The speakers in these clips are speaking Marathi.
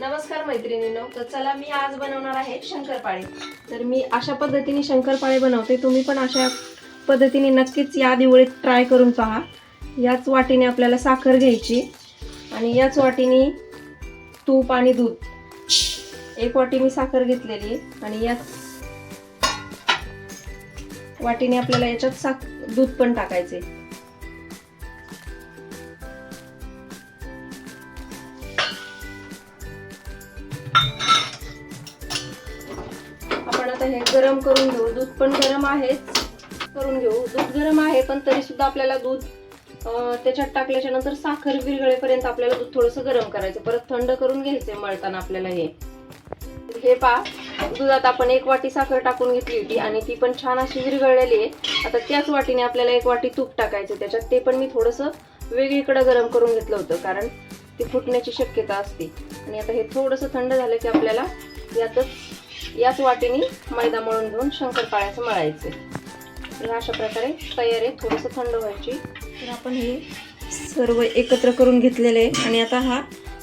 नमस्कार मैत्रिणींनो. तर चला मी आज बनवणार आहे शंकरपाळे. तर मी अशा पद्धतीने शंकरपाळे बनवते. तुम्ही पण अशा पद्धतीने नक्कीच या दिवाळीत ट्राय करून पहा. याच वाटीने आपल्याला साखर घ्यायची आणि याच वाटीने तूप आणि दूध. एक वाटी मी साखर घेतलेली आहे आणि याच वाटीने आपल्याला याच्यात साख दूध पण टाकायचे. आपण आता हे गरम करून घेऊ. दूध पण गरम आहेच करून घेऊ. दूध गरम आहे पण तरी सुद्धा आपल्याला दूध त्याच्यात टाकल्याच्या नंतर साखर विरघळेपर्यंत आपल्याला दूध थोडंसं गरम करायचं. परत थंड करून घ्यायचंय मळताना आपल्याला हे. हे पा दुधात आपण एक वाटी साखर टाकून घेतली होती आणि ती पण छान अशी विरघळलेली आहे. आता त्याच वाटीने आपल्याला एक वाटी तूप टाकायचं. त्याच्यात ते पण मी थोडंसं वेगळीकडे गरम करून घेतलं होतं कारण ती फुटण्याची शक्यता असते. आणि आता हे थोडंसं थंड झालं की आपल्याला यातच याच वाटीने मैदा मळून घेऊन शंकरपाळ्याचं मळायचे. तर अशा प्रकारे तयार आहे थोडंसं थंड व्हायची. तर आपण हे सर्व एकत्र करून घेतलेले आहे. आणि आता हा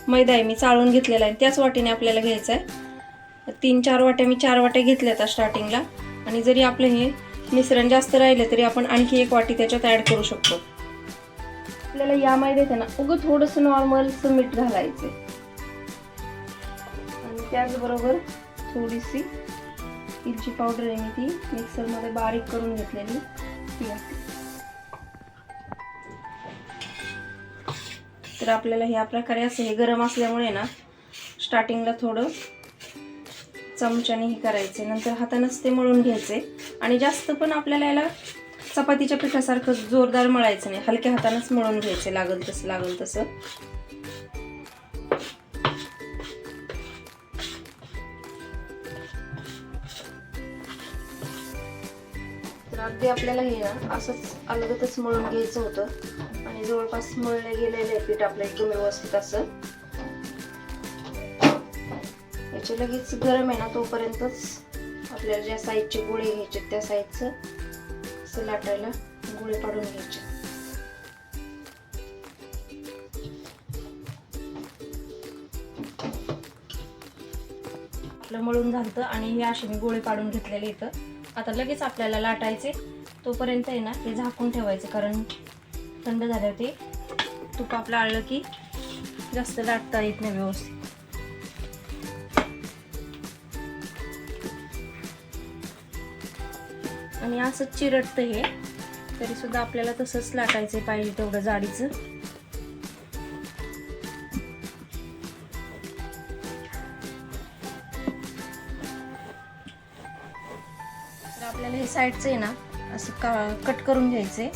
मैदा आहे मी चाळून घेतलेला आहे. त्याच वाटीने आपल्याला घ्यायचा आहे. तीन चार वाट्या मी चार वाट्या घेतल्या आता स्टार्टिंगला आणि जरी आपलं हे मिश्रण जास्त राहिलं तरी आपण आणखी एक वाटी त्याच्यात ॲड करू शकतो. आपल्याला या मैद्यात आहे ना उगं थोडंसं नॉर्मलचं मीठ घालायचं आणि त्याचबरोबर थोडीशी तिलची पावडर आहे मी ती मिक्सरमध्ये बारीक करून घेतलेली. ती तर आपल्याला ह्या प्रकारे असं हे गरम असल्यामुळे ना स्टार्टिंगला थोडं चमच्याने हे करायचे नंतर हातानंच ते मळून घ्यायचे. आणि जास्त पण आपल्याला याला चपातीच्या पिठासारखं जोरदार मळायचं नाही. हलक्या हातानंच मळून घ्यायचे लागल तसं लागल तसं. तर अगदी आपल्याला हे ना असंच अलगतच मळून घ्यायचं होतं. आणि जवळपास मळले गेलेले आहे पीठ आपलं एकदम व्यवस्थित असं. याचे लगेच गरम आहे ना तोपर्यंतच आपल्याला ज्या साईजचे गोळे घ्यायचे त्या साईजचं असं लाटायला गोळे पाडून घ्यायचे. आपलं मळून झालं आणि हे असे मी गोळे पाडून घेतलेले इथं. आता लगेच आपल्याला लाटायचे. तोपर्यंत आहे ना हे झाकून ठेवायचे कारण थंड झाल्यावर ते तूप आपलं आळलं की जास्त लाटता येत नाही व्यवस्थित. आणि असंच चिरटतं हे तरीसुद्धा आपल्याला तसंच लाटायचं पाहिजे तेवढं जाडीचं. आपल्याला हे साईडचं आहे ना असं का कट करून घ्यायचंय.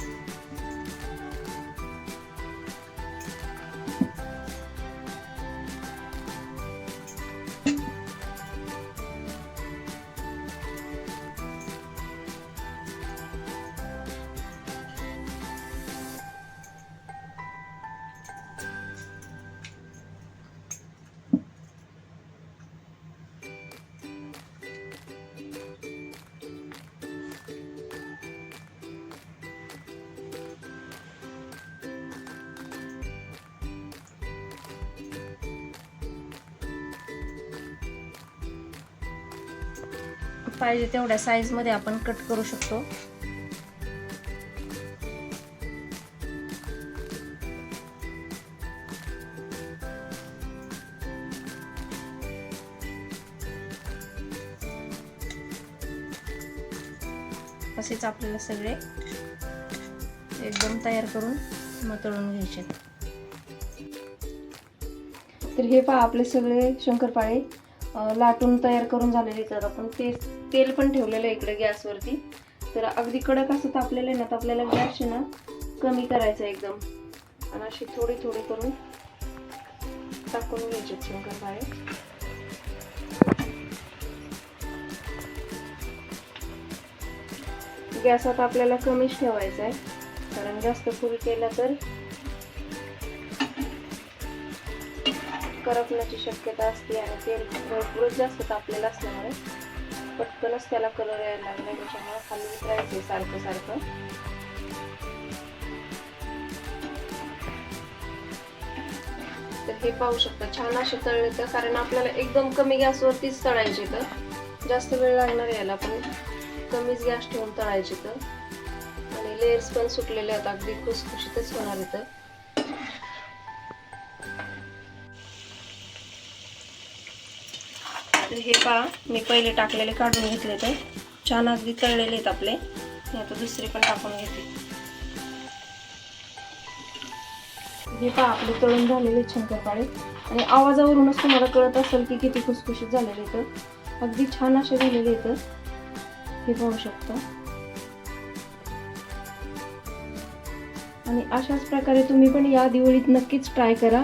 पाहिजे तेवढ्या साईजमध्ये आपण कट करू शकतो. असेच आपल्याला सगळे एकदम तयार करून मग तळून घ्यायचे. तर हे पहा आपले सगळे शंकरपाळे. लाटून तयार करून झालेले येतात आपण ते तेल पण ठेवलेलं आहे इकडे गॅसवरती. तर अगदी कडक असं तापलेलं आहे ना तर आपल्याला गॅस ना कमी करायचं आहे एकदम. आणि अशी थोडी थोडी करून टाकून घ्यायचे शंकरपाळे गॅस आता आपल्याला कमीच ठेवायचा आहे. कारण जास्त फुल केला तर करपण्याची शक्यता असते आणि तेल भरपूरच जास्त तापलेलं असल्यामुळे पटकनच त्याला कलर यायला लागला त्याच्यामुळे खाली राहायचे सारखं सारखं. तर हे पाहू शकता छान असे तळले तर कारण आपल्याला एकदम कमी गॅसवरतीच तळायचे तर. जास्त वेळ लागणार याला पण कमीच गॅस ठेवून तळायचे तर. आणि लेयर्स पण सुटलेले आहेत अगदी खुसखुशीतच होणार इथं तर हे पहा मी पहिले टाकलेले काढून घेतले तर छान अगदी तळलेले आहेत आपले. मी आता दुसरे पण टाकून घेते. हे पहा आपले तळून झालेले शंकरपाळे. आणि आवाजावरूनच तुम्हाला कळत असेल की किती खुसखुशीत झालेले तर अगदी छान असे झालेले तर हे पाहू शकता. आणि अशाच प्रकारे तुम्ही पण या दिवाळीत नक्कीच ट्राय करा.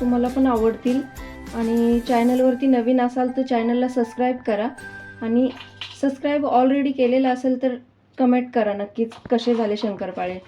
तुम्हाला पण आवडतील. आणि चॅनलवरती नवीन असाल तर चॅनलला सबस्क्राईब करा. आणि सबस्क्राईब ऑलरेडी केलेलं असेल तर कमेंट करा नक्कीच. कसे झाले शंकरपाळे?